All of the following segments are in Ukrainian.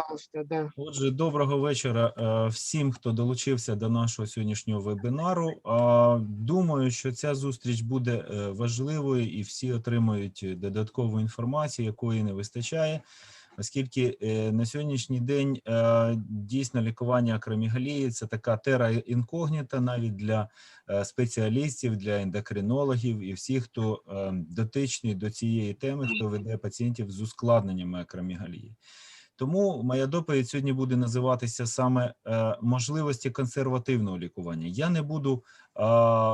Пожалуйста, да. Отже, доброго вечора е, всім, хто долучився до нашого сьогоднішнього вебінару. А, Думаю, що ця зустріч буде е, важливою і всі отримають додаткову інформацію, якої не вистачає, оскільки е, на сьогоднішній день е, дійсно лікування акромегалії – це така тера інкогніта навіть для е, спеціалістів, для ендокринологів і всіх, хто е, дотичний до цієї теми, хто веде пацієнтів з ускладненнями акромегалії. Тому моя доповідь сьогодні буде називатися саме е, можливості консервативного лікування. Я не буду е,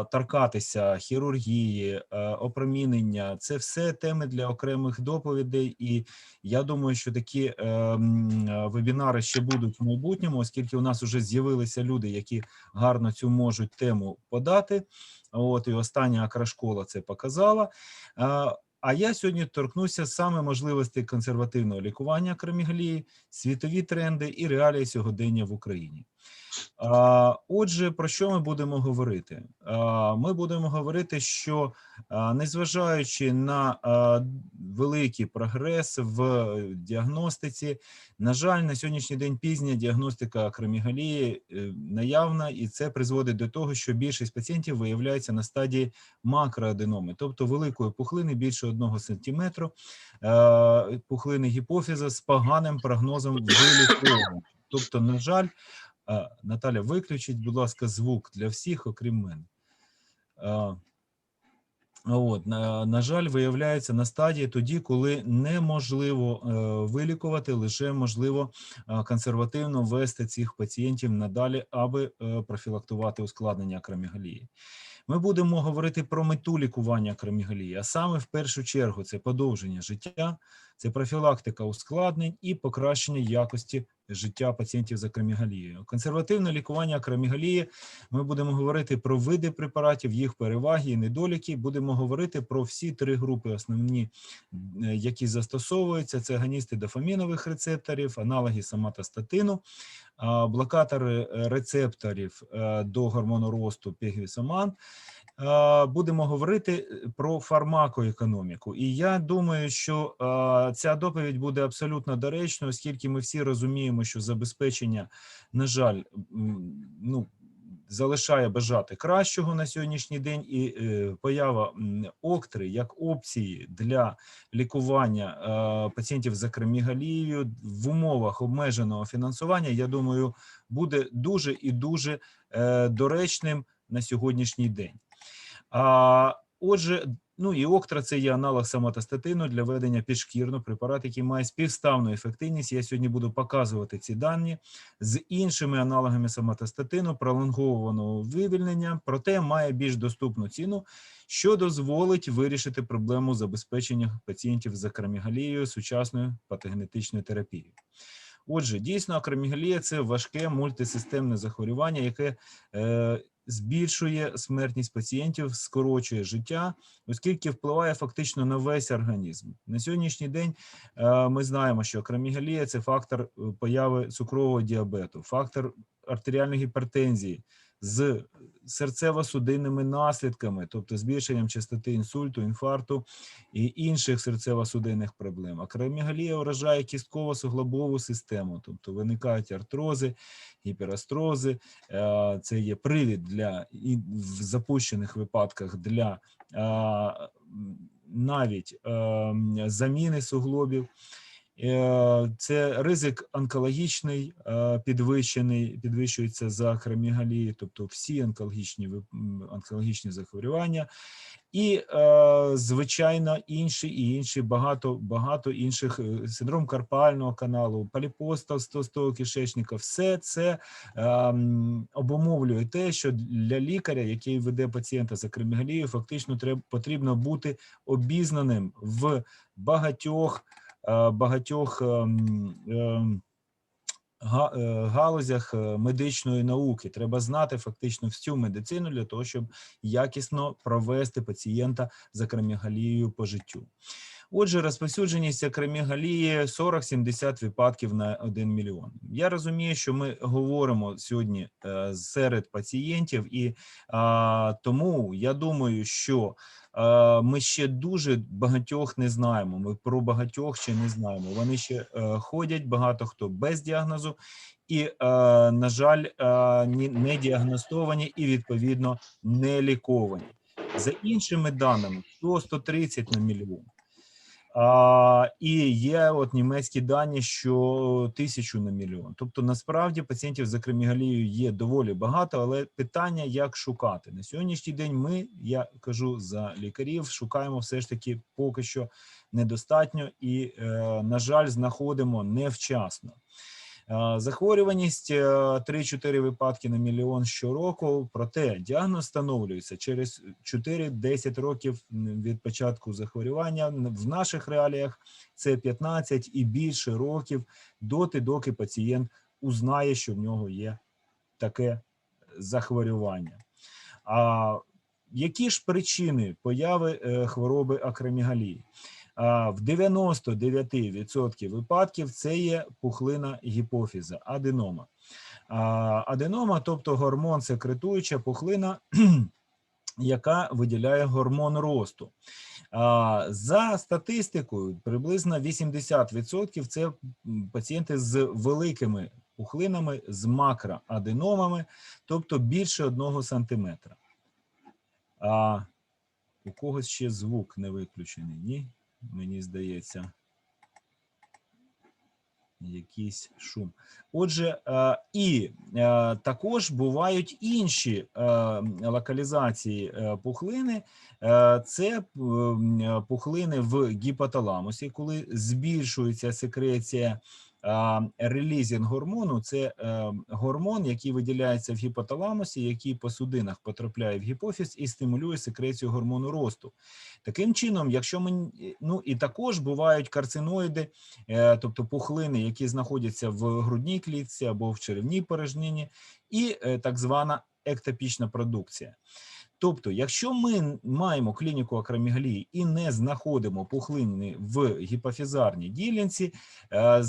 торкатися хірургії, е, опромінення. Це все теми для окремих доповідей, і я думаю, що такі вебінари ще будуть в майбутньому, оскільки у нас вже з'явилися люди, які гарно цю можуть тему подати. От і остання акрашкола це показала. А я сьогодні торкнуся саме можливостей консервативного лікування акромегалії, світові тренди і реалії сьогодення в Україні. Отже, про що ми будемо говорити? Ми будемо говорити, що незважаючи на великий прогрес в діагностиці, на жаль, на сьогоднішній день пізня діагностика акромегалії е, наявна, і це призводить до того, що більшість пацієнтів виявляється на стадії макроаденоми, тобто великої пухлини більше одного сантиметру, е, пухлини гіпофіза з поганим прогнозом виліковування. Тобто, на жаль, Наталя, виключіть, будь ласка, звук для всіх, окрім мене. От, на, на жаль, виявляється на стадії тоді, коли неможливо е, вилікувати, лише можливо е, консервативно ввести цих пацієнтів надалі, аби е, профілактувати ускладнення акромегалії. Ми будемо говорити про мету лікування акромегалії, а саме в першу чергу це подовження життя, це профілактика ускладнень і покращення якості життя пацієнтів з акромегалією. Консервативне лікування акромегалії ми будемо говорити про види препаратів, їх переваги і недоліки. Будемо говорити про всі три групи основні, е, які застосовуються. Це агоністи дофамінових рецепторів, аналоги соматостатину, блокатори рецепторів е, до гормону росту пегвісоман. Е, Будемо говорити е, про фармакоекономіку. І я думаю, що е, ця доповідь буде абсолютно доречною, оскільки ми всі розуміємо, що забезпечення, на жаль, ну, залишає бажати кращого на сьогоднішній день, і поява октри як опції для лікування пацієнтів з акромегалією в умовах обмеженого фінансування, я думаю, буде дуже і дуже доречним на сьогоднішній день. А, отже, ну і октра це є аналог самотостатину для ведення підшкірно, препарат, який має співставну ефективність. Я сьогодні буду показувати ці дані з іншими аналогами самотостатину, пролонгованого вивільнення, проте має більш доступну ціну, що дозволить вирішити проблему забезпечення пацієнтів з акромегалією сучасною патогенетичною терапією. Отже, дійсно, акромегалія – це важке мультисистемне захворювання, яке е, збільшує смертність пацієнтів, скорочує життя, оскільки впливає фактично на весь організм. На сьогоднішній день е, ми знаємо, що акромігалія – це фактор е, появи цукрового діабету, фактор артеріальної гіпертензії з серцево-судинними наслідками, тобто збільшенням частоти інсульту, інфаркту і інших серцево-судинних проблем. Акромегалія вражає кістково-суглобову систему, тобто виникають артрози, гіперострози. Е, Це є привід для і в запущених випадках для е, навіть е, заміни суглобів. Е, Це ризик онкологічний е, підвищений, підвищується за акромегалії, тобто всі онкологічні онкологічні захворювання, і е, звичайно інші і інші багато багато інших синдром карпального каналу, поліпоз толстого кишечника. Все це обумовлює те, що для лікаря, який веде пацієнта з акромегалією, фактично треба потрібно бути обізнаним в багатьох багатьох ем, ем, е, галузях е, медичної науки. Треба знати фактично всю медицину для того, щоб якісно провести пацієнта з акромігалією по життю. Отже, розповсюдженість акромегалії 40-70 випадків на 1 мільйон. Я розумію, що ми говоримо сьогодні е, серед пацієнтів, і тому я думаю, що е, ми ще дуже багатьох не знаємо. Ми про багатьох ще не знаємо. Вони ще е, ходять, багато хто без діагнозу, і, на жаль, не діагностовані і відповідно не ліковані. За іншими даними, 100-130 на мільйон. А, і є от німецькі дані, що тисячу на мільйон. Тобто, насправді пацієнтів з акромегалією є доволі багато, але питання, як шукати на сьогоднішній день. Ми я кажу за лікарів, шукаємо все ж таки поки що недостатньо, і е, на жаль, знаходимо невчасно. Е, Захворюваність е, 3-4 випадки на мільйон щороку. Проте діагноз встановлюється через 4-10 років від початку захворювання. В наших реаліях це 15 і більше років доти, доки пацієнт узнає, що в нього є таке захворювання. А які ж причини появи е, хвороби акромегалії? В 99% випадків це є пухлина гіпофіза, аденома. Аденома, тобто гормон секретуюча пухлина, яка виділяє гормон росту. За статистикою, приблизно 80% це пацієнти з великими пухлинами, з макроаденомами, тобто більше 1 сантиметра. У когось ще звук не виключений, ні? Мені здається. Якийсь шум. Отже, е, і е, також бувають інші е, локалізації пухлини. Це пухлини в гіпоталамусі, коли збільшується секреція релізінг гормону це е, гормон, який виділяється в гіпоталамусі, який по судинах потрапляє в гіпофіз і стимулює секрецію гормону росту. Таким чином, якщо ми ну і також бувають карциноїди, е, тобто пухлини, які знаходяться в грудній клітці або в черевній порожнині, і е, так звана ектопічна продукція. Тобто, якщо ми маємо клініку акромегалії і не знаходимо пухлини в гіпофізарній ділянці, е,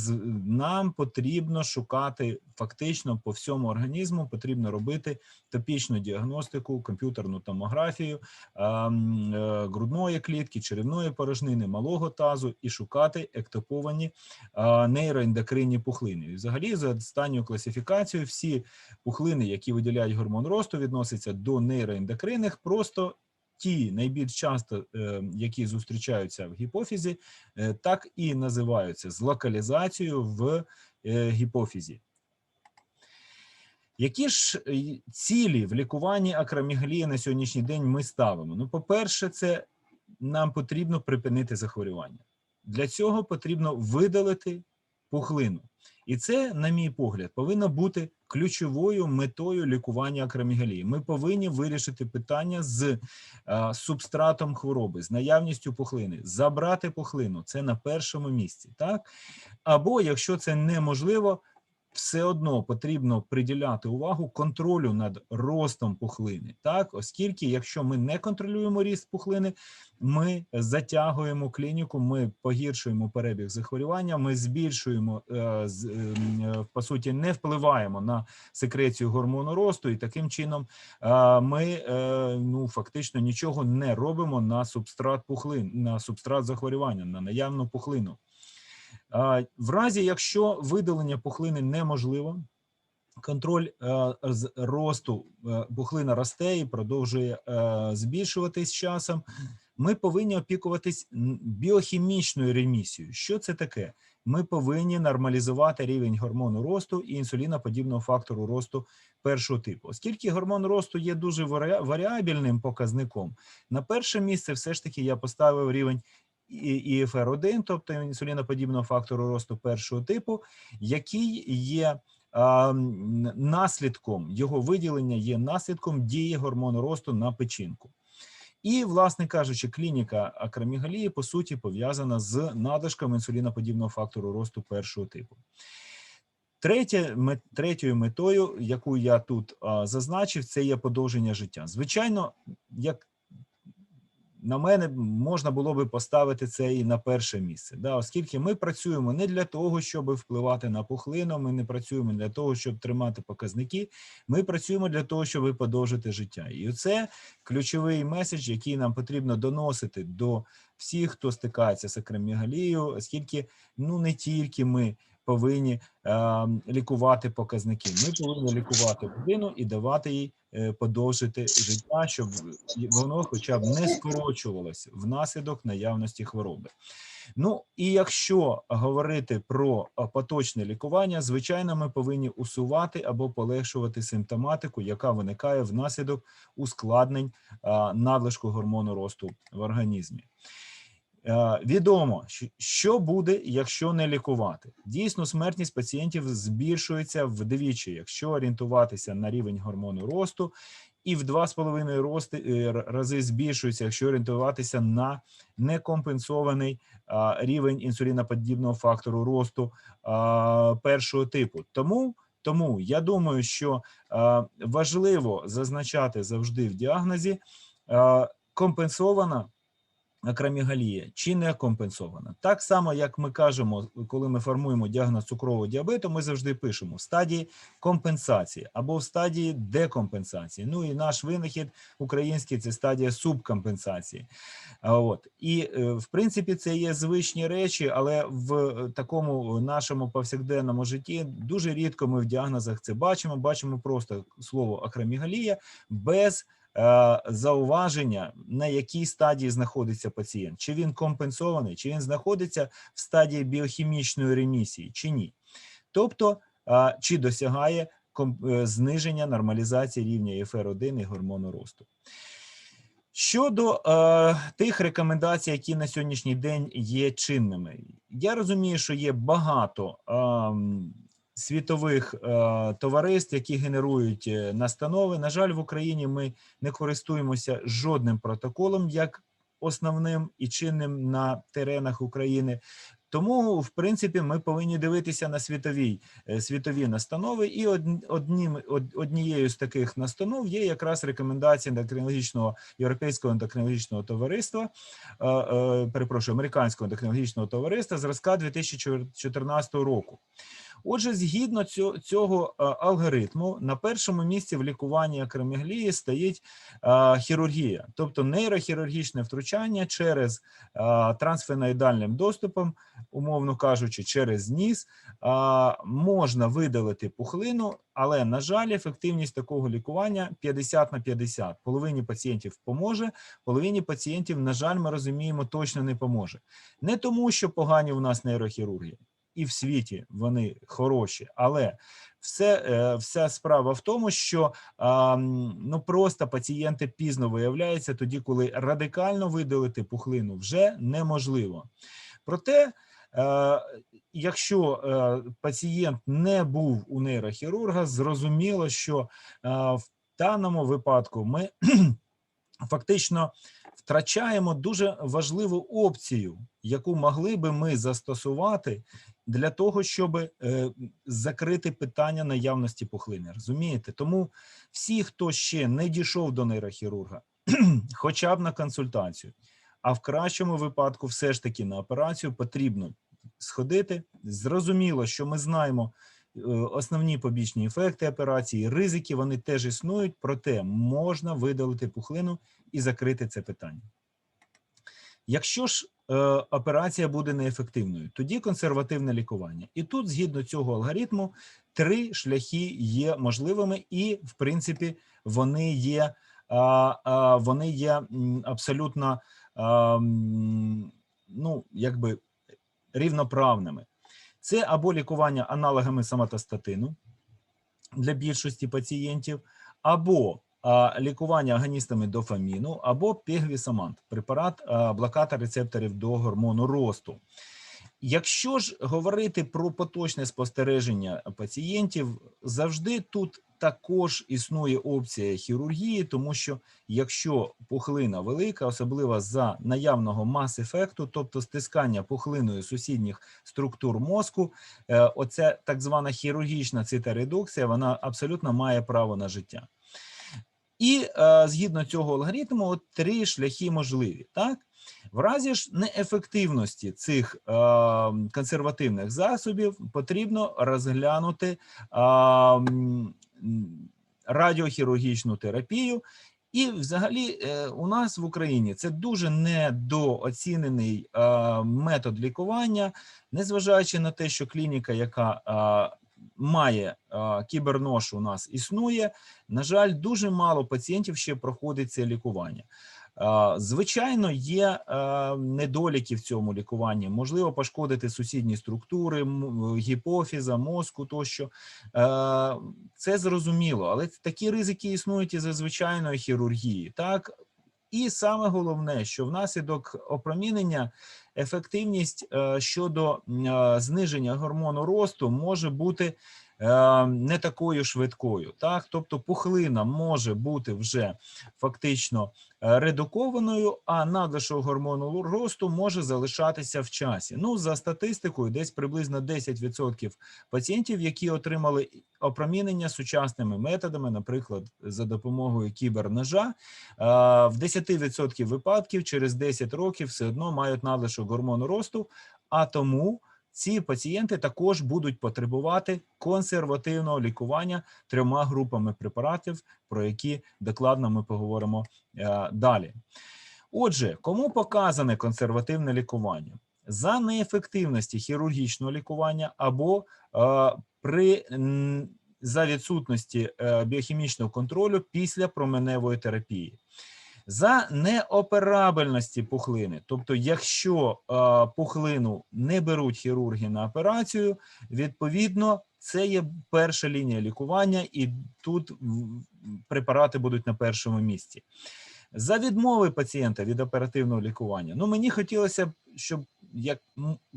нам потрібно шукати фактично по всьому організму, потрібно робити топічну діагностику, комп'ютерну томографію е, е, грудної клітки, черевної порожнини, малого тазу і шукати ектоповані нейроендокринні пухлини. І взагалі, за останньою класифікацією, всі пухлини, які виділяють гормон росту, відносяться до нейроендокринних, просто ті найбільш часто, е, які зустрічаються в гіпофізі, е, так і називаються з локалізацією в е, гіпофізі. Які ж цілі в лікуванні акромегалії на сьогоднішній день ми ставимо? Ну, по-перше, це нам потрібно припинити захворювання. Для цього потрібно видалити пухлину. І це, на мій погляд, повинно бути ключовою метою лікування акромегалії. Ми повинні вирішити питання з е, субстратом хвороби, з наявністю пухлини, забрати пухлину. Це на першому місці, так? Або якщо це неможливо, все одно потрібно приділяти увагу контролю над ростом пухлини, так, оскільки, якщо ми не контролюємо ріст пухлини, ми затягуємо клініку, ми погіршуємо перебіг захворювання, ми збільшуємо е, ем, е, по суті, не впливаємо на секрецію гормону росту, і таким чином е, ми е, ну фактично нічого не робимо на субстрат пухлин, на субстрат захворювання, на наявну пухлину. В разі, якщо видалення пухлини неможливо, контроль е, росту е, пухлина росте і продовжує е, збільшуватись з часом, ми повинні опікуватись біохімічною ремісією. Що це таке? Ми повинні нормалізувати рівень гормону росту і інсуліноподібного фактору росту першого типу. Оскільки гормон росту є дуже варіа- варіабельним показником, на перше місце все ж таки я поставив рівень і- ІФР-1, тобто інсуліноподібного фактору росту першого типу, який є наслідком його виділення, є наслідком дії гормону росту на печінку. І, власне кажучи, клініка акромегалії по суті пов'язана з надлишком інсуліноподібного фактору росту першого типу. Третє, третьою метою, яку я тут а, зазначив, це є подовження життя. Звичайно, як на мене можна було би поставити це і на перше місце, да, оскільки ми працюємо не для того, щоб впливати на пухлину, ми не працюємо для того, щоб тримати показники. Ми працюємо для того, щоб подовжити життя. І це ключовий меседж, який нам потрібно доносити до всіх, хто стикається з акромегалією, оскільки ну не тільки ми повинні е, лікувати показники. Ми повинні лікувати людину і давати їй е, подовжити життя, щоб воно хоча б не скорочувалося внаслідок наявності хвороби. Ну і якщо говорити про поточне лікування, звичайно, ми повинні усувати або полегшувати симптоматику, яка виникає внаслідок ускладнень надлишку гормону росту в організмі. Е, Відомо, що- буде, якщо не лікувати. Дійсно, смертність пацієнтів збільшується вдвічі, якщо орієнтуватися на рівень гормону росту, і в 2,5 рости, е, рази збільшується, якщо орієнтуватися на некомпенсований рівень інсуліноподібного фактору росту першого типу. Тому, тому я думаю, що важливо зазначати завжди в діагнозі компенсована акромегалія чи не компенсована. Так само, як ми кажемо, коли ми формуємо діагноз цукрового діабету, ми завжди пишемо в стадії компенсації або в стадії декомпенсації. Ну і наш винахід український це стадія субкомпенсації. От і е, в принципі це є звичні речі, але в такому нашому повсякденному житті дуже рідко ми в діагнозах це бачимо. Бачимо просто слово акромегалія без зауваження, на якій стадії знаходиться пацієнт, чи він компенсований, чи він знаходиться в стадії біохімічної ремісії, чи ні. Тобто, е, чи досягає е, зниження нормалізації рівня ЕФР1 і гормону росту. Щодо е, тих рекомендацій, які на сьогоднішній день є чинними, я розумію, що є багато ем, світових е, товариств, які генерують е, настанови. На жаль, в Україні ми не користуємося жодним протоколом як основним і чинним на теренах України. Тому, в принципі, ми повинні дивитися на світові, е, світові настанови, і од- одним, од- однією з таких настанов є якраз рекомендації ендокринологічного європейського ендокринологічного товариства, перепрошую, американського ендокринологічного товариства зразка 2014 року. Отже, згідно цього, е, алгоритму, на першому місці в лікуванні акромегалії стоїть е, хірургія, тобто нейрохірургічне втручання через е, трансфеноїдальним доступом, умовно кажучи, через ніс, можна видалити пухлину, але, на жаль, ефективність такого лікування 50 на 50. Половині пацієнтів поможе, половині пацієнтів, на жаль, ми розуміємо, точно не поможе. Не тому, що погані у нас нейрохірурги, і в світі вони хороші, але все, е, вся справа в тому, що ну просто пацієнти пізно виявляються тоді, коли радикально видалити пухлину вже неможливо. Проте, е, якщо е, пацієнт не був у нейрохірурга, зрозуміло, що в даному випадку ми фактично втрачаємо дуже важливу опцію, яку могли би ми застосувати для того, щоб е, закрити питання наявності пухлини. Розумієте? Тому всі, хто ще не дійшов до нейрохірурга, хоча б на консультацію, а в кращому випадку, все ж таки на операцію потрібно сходити. Зрозуміло, що ми знаємо основні побічні ефекти операції, ризики вони теж існують, проте можна видалити пухлину і закрити це питання. Якщо ж е, операція буде неефективною, тоді консервативне лікування. І тут, згідно цього алгоритму, три шляхи є можливими, і, в принципі, вони є, вони є абсолютно ну, якби рівноправними. Це або лікування аналогами самотостатину для більшості пацієнтів, або лікування агоністами дофаміну, або пегвісамант, препарат а, блокатор рецепторів до гормону росту. Якщо ж говорити про поточне спостереження пацієнтів, завжди тут також існує опція хірургії, тому що якщо пухлина велика, особливо за наявного мас-ефекту, тобто стискання пухлиною сусідніх структур мозку, е, оця так звана хірургічна цитаредукція, вона абсолютно має право на життя. І е, згідно цього алгоритму, три шляхи можливі. Так, в разі ж неефективності цих е, консервативних засобів потрібно розглянути е, радіохірургічну терапію. І, взагалі, е, у нас в Україні це дуже недооцінений е, метод лікування, незважаючи на те, що клініка, яка е, має кіберношу, кібернош, у нас існує. На жаль, дуже мало пацієнтів ще проходить це лікування. Е, Звичайно, є е, недоліки в цьому лікуванні. Можливо, пошкодити сусідні структури гіпофіза, мозку тощо. Е, Це зрозуміло, але такі ризики існують і за звичайної хірургії. Так і саме головне, що внаслідок опромінення ефективність щодо зниження гормону росту може бути не такою швидкою. Так, тобто пухлина може бути вже фактично е, редукованою, а надлишок гормону росту може залишатися в часі. Ну, за статистикою, десь приблизно 10% пацієнтів, які отримали опромінення сучасними методами, наприклад, за допомогою кіберножа, е, в 10% випадків через 10 років все одно мають надлишок гормону росту, а тому ці пацієнти також будуть потребувати консервативного лікування трьома групами препаратів, про які докладно ми поговоримо е, далі. Отже, кому показане консервативне лікування? За неефективності хірургічного лікування або е, при за відсутності е, біохімічного контролю після променевої терапії. За неоперабельності пухлини, тобто, якщо е, пухлину не беруть хірурги на операцію, відповідно, це є перша лінія лікування, і тут препарати будуть на першому місці. За відмови пацієнта від оперативного лікування. Ну, мені хотілося б, щоб як,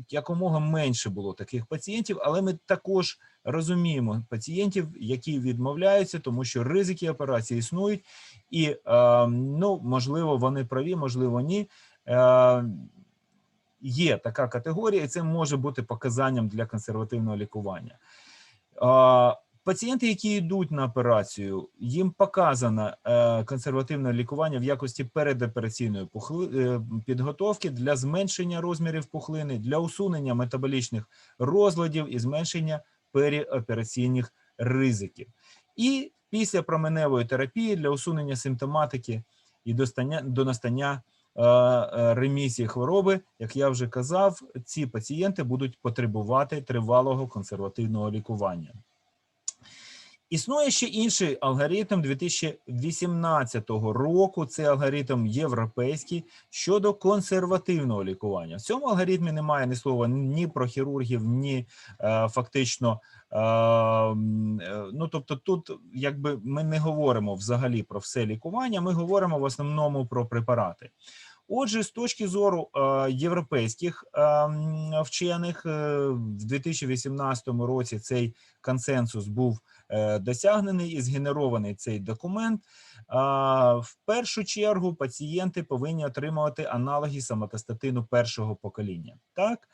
якомога менше було таких пацієнтів, але ми також розуміємо пацієнтів, які відмовляються, тому що ризики операції існують, і е, ну, можливо, вони праві, можливо, ні. Е, є така категорія, і це може бути показанням для консервативного лікування. Пацієнти, які йдуть на операцію, їм показано е, консервативне лікування в якості передопераційної е, підготовки для зменшення розмірів пухлини, для усунення метаболічних розладів і зменшення переопераційних ризиків. І після променевої терапії для усунення симптоматики і до настання е, ремісії хвороби, як я вже казав, ці пацієнти будуть потребувати тривалого консервативного лікування. Існує ще інший алгоритм 2018 року. Це алгоритм європейський щодо консервативного лікування. В цьому алгоритмі немає ні слова ні про хірургів, ні е, фактично. Е, е, ну тобто, тут якби ми не говоримо взагалі про все лікування. Ми говоримо в основному про препарати. Отже, з точки зору е, європейських е, вчених, в 2018 році цей консенсус був досягнений і згенерований цей документ. В першу чергу пацієнти повинні отримувати аналоги самотестатину першого покоління. Так?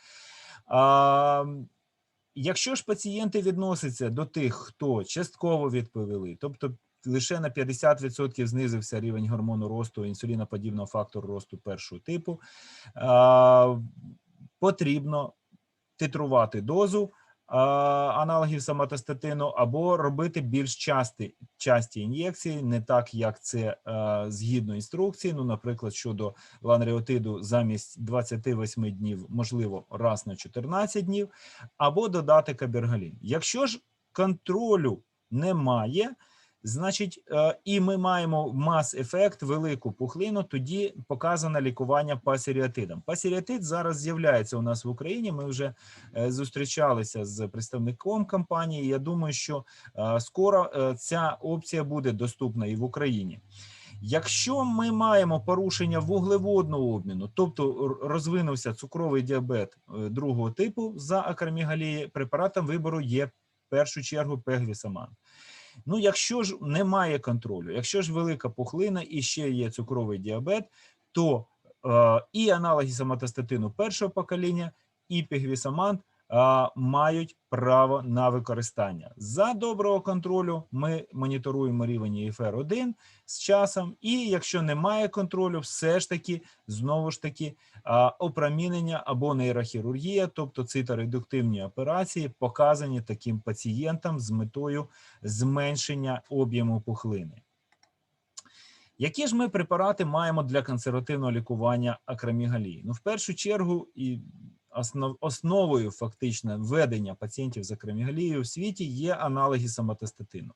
Якщо ж пацієнти відносяться до тих, хто частково відповіли, тобто лише на 50% знизився рівень гормону росту інсуліноподібного фактору росту першого типу, потрібно титрувати дозу аналогів самотестатину або робити більш часті, часті ін'єкції, не так як це згідно інструкції. Ну, наприклад, щодо ланреотиду замість 28 днів, можливо, раз на 14 днів, або додати кабергалін. Якщо ж контролю немає, Значить, е, і ми маємо мас-ефект, велику пухлину. Тоді показано лікування пасеріатидом. Пасеріатид зараз з'являється у нас в Україні. Ми вже е, зустрічалися з представником компанії. Я думаю, що е, скоро ця опція буде доступна і в Україні. Якщо ми маємо порушення вуглеводного обміну, тобто розвинувся цукровий діабет другого типу за акромегалії, препаратом вибору є в першу чергу пеглісаман. Ну, якщо ж немає контролю, якщо ж велика пухлина і ще є цукровий діабет, то е, і аналоги самотестатину першого покоління, і пегвісаман а, мають право на використання. За доброго контролю ми моніторуємо рівень ЄФР 1 з часом, і якщо немає контролю, все ж таки знову ж таки опромінення або нейрохірургія, тобто циторедуктивні операції, показані таким пацієнтам з метою зменшення об'єму пухлини. Які ж ми препарати маємо для консервативного лікування акромегалії? Ну, в першу чергу, і основ, основою фактично ведення пацієнтів з акромегалією в світі є аналоги самотестатину.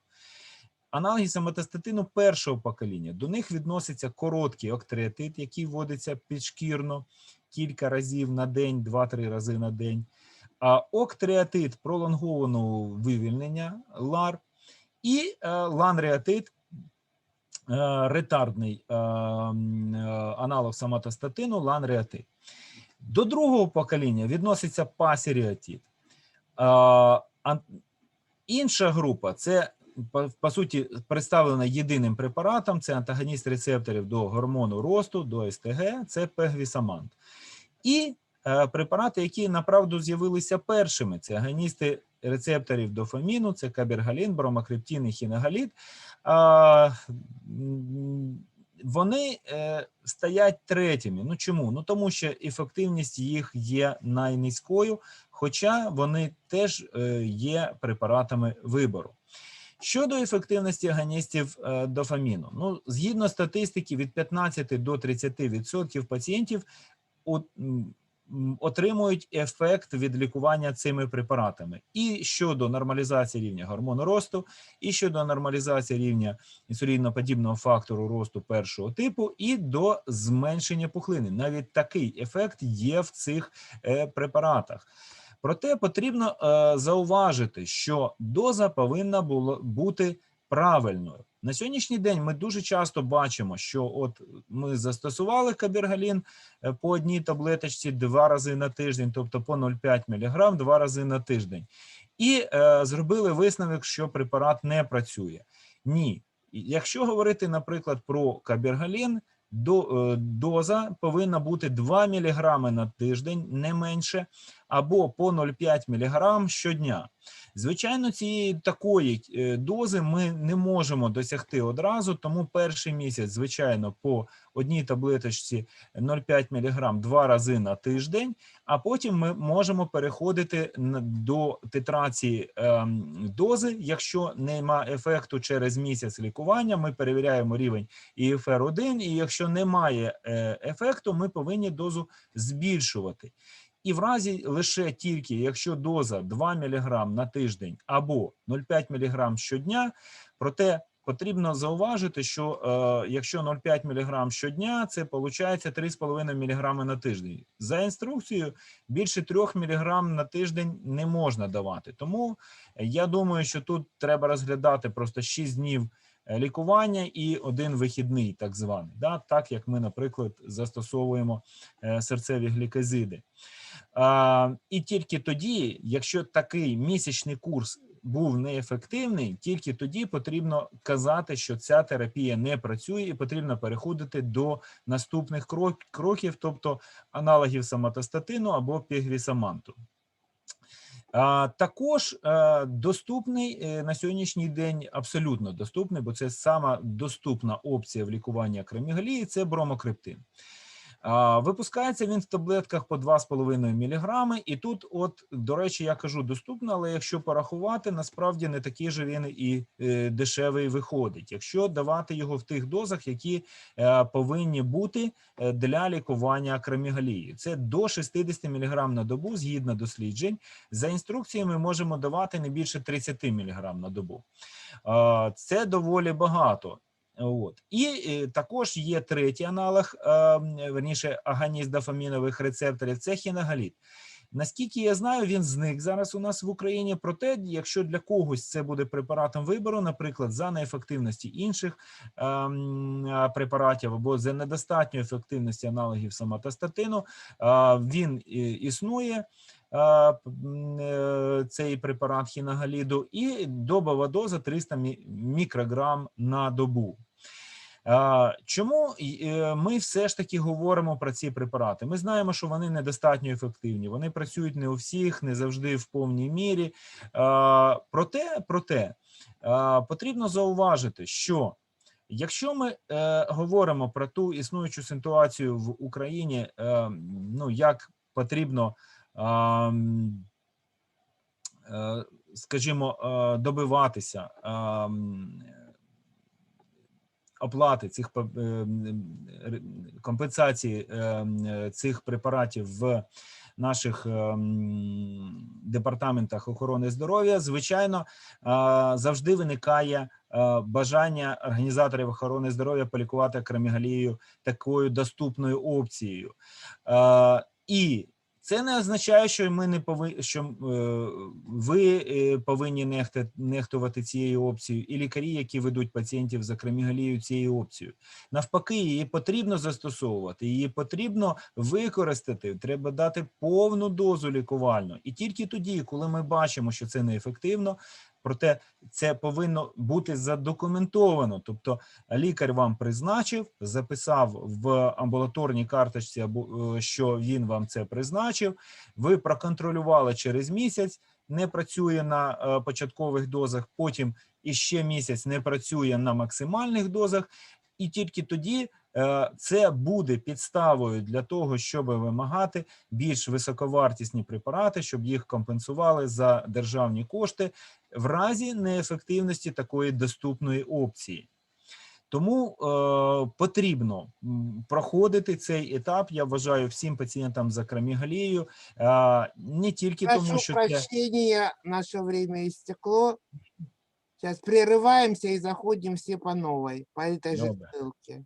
Аналоги самотестатину першого покоління. До них відноситься короткий октреатит, який вводиться підшкірно кілька разів на день, 2-3 рази на день. А октреатит пролонгованого вивільнення ЛАР і е, ланреатит е, ретардний е, аналог самотестатину ланреатит. До другого покоління відноситься ан- інша група це по, суті представлена єдиним препаратом. Це антагоніст рецепторів до гормону росту, до СТГ, це пегвісамант. І е, препарати, які направду з'явилися першими, це агоністи рецепторів дофаміну, це кабергалін, бромокриптін і хіногаліт. Вони е, стоять третіми. Ну чому? Ну тому що ефективність їх є найнизькою, хоча вони теж е, є препаратами вибору. Щодо ефективності агоністів е, дофаміну, ну згідно статистики, від 15 до 30% пацієнтів м, отримують ефект від лікування цими препаратами. І щодо нормалізації рівня гормону росту, і щодо нормалізації рівня інсуліноподібного фактору росту першого типу, і до зменшення пухлини. Навіть такий ефект є в цих е, препаратах. Проте потрібно е, зауважити, що доза повинна була бути правильною. На сьогоднішній день ми дуже часто бачимо, що от ми застосували кабергалін е, по одній таблеточці два рази на тиждень, тобто по 0,5 мг два рази на тиждень, і е, зробили висновок, що препарат не працює. Ні, якщо говорити, наприклад, про кабергалін, е, доза повинна бути 2 мг на тиждень, не менше, або по 0,5 мг щодня. Звичайно, цієї такої е, дози ми не можемо досягти одразу, тому перший місяць, звичайно, по одній таблеточці 0,5 мг два рази на тиждень, а потім ми можемо переходити до титрації ем, дози. Якщо нема ефекту через місяць лікування, ми перевіряємо рівень іфр 1 і якщо немає е, ефекту, ми повинні дозу збільшувати. І в разі лише тільки, якщо доза 2 мг на тиждень або 0,5 мг щодня, проте потрібно зауважити, що е, якщо 0,5 мг щодня, це виходить 3,5 мг на тиждень. За інструкцією, більше 3 мг на тиждень не можна давати. Тому я думаю, що тут треба розглядати просто 6 днів е, лікування і один вихідний, так званий, да? так як ми, наприклад, застосовуємо е, серцеві глікозиди. І тільки тоді, якщо такий місячний курс був неефективний, тільки тоді потрібно казати, що ця терапія не працює, і потрібно переходити до наступних кроків, тобто аналогів самотостатину або пігвісаманту. Також е, доступний е, на сьогоднішній день абсолютно доступний, бо це сама доступна опція в лікуванні акромегалії – це бромокриптин. Випускається він в таблетках по 2,5 мг, і тут, от, до речі, я кажу доступно, але якщо порахувати, насправді не такий же він і е, дешевий виходить. Якщо давати його в тих дозах, які е, повинні бути е, для лікування акромегалії. Це до 60 мг на добу, згідно досліджень. За інструкціями можемо давати не більше 30 мг на добу. Це доволі багато. От. І е, також є третій аналог, е, верніше, агоніст дофамінових рецепторів це хіногаліт. Наскільки я знаю, він зник зараз у нас в Україні. Проте, якщо для когось це буде препаратом вибору, наприклад, за неефективності інших ем, препаратів або за недостатньої ефективності аналогів самотестатину, е, він існує. Е, е, Цей препарат хіногаліду і добова доза 300 мікрограм на добу. Е, Чому ми все ж таки говоримо про ці препарати? Ми знаємо, що вони недостатньо ефективні. Вони працюють не у всіх, не завжди в повній мірі. Проте, проте потрібно зауважити, що якщо ми говоримо про ту існуючу ситуацію в Україні, ну як потрібно. Е, скажімо, е, добиватися оплати цих е, компенсації цих препаратів в наших департаментах охорони здоров'я, звичайно, завжди виникає бажання організаторів охорони здоров'я полікувати акромегалію такою доступною опцією. І це не означає, що ми не повинні, що е, ви е, повинні нехтувати цією опцією, і лікарі, які ведуть пацієнтів за кремігалію цією опцією. Навпаки, її потрібно застосовувати, її потрібно використати. Треба дати повну дозу лікувальну. І тільки тоді, коли ми бачимо, що це неефективно, проте це повинно бути задокументовано. Тобто лікар вам призначив, записав в амбулаторній карточці, е, що він вам це призначив. Ви проконтролювали через місяць, не працює на е, початкових дозах, потім іще місяць не працює на максимальних дозах, і тільки тоді це буде підставою для того, щоб вимагати більш високовартісні препарати, щоб їх компенсували за державні кошти в разі неефективності такої доступної опції. Тому е, потрібно м, проходити цей етап. Я вважаю всім пацієнтам з акромегалією, е, не тільки тому, Прошу що це прощения, наше время истекло. Сейчас прерываемся и заходим все по новой, по этой же Добре. ссылке.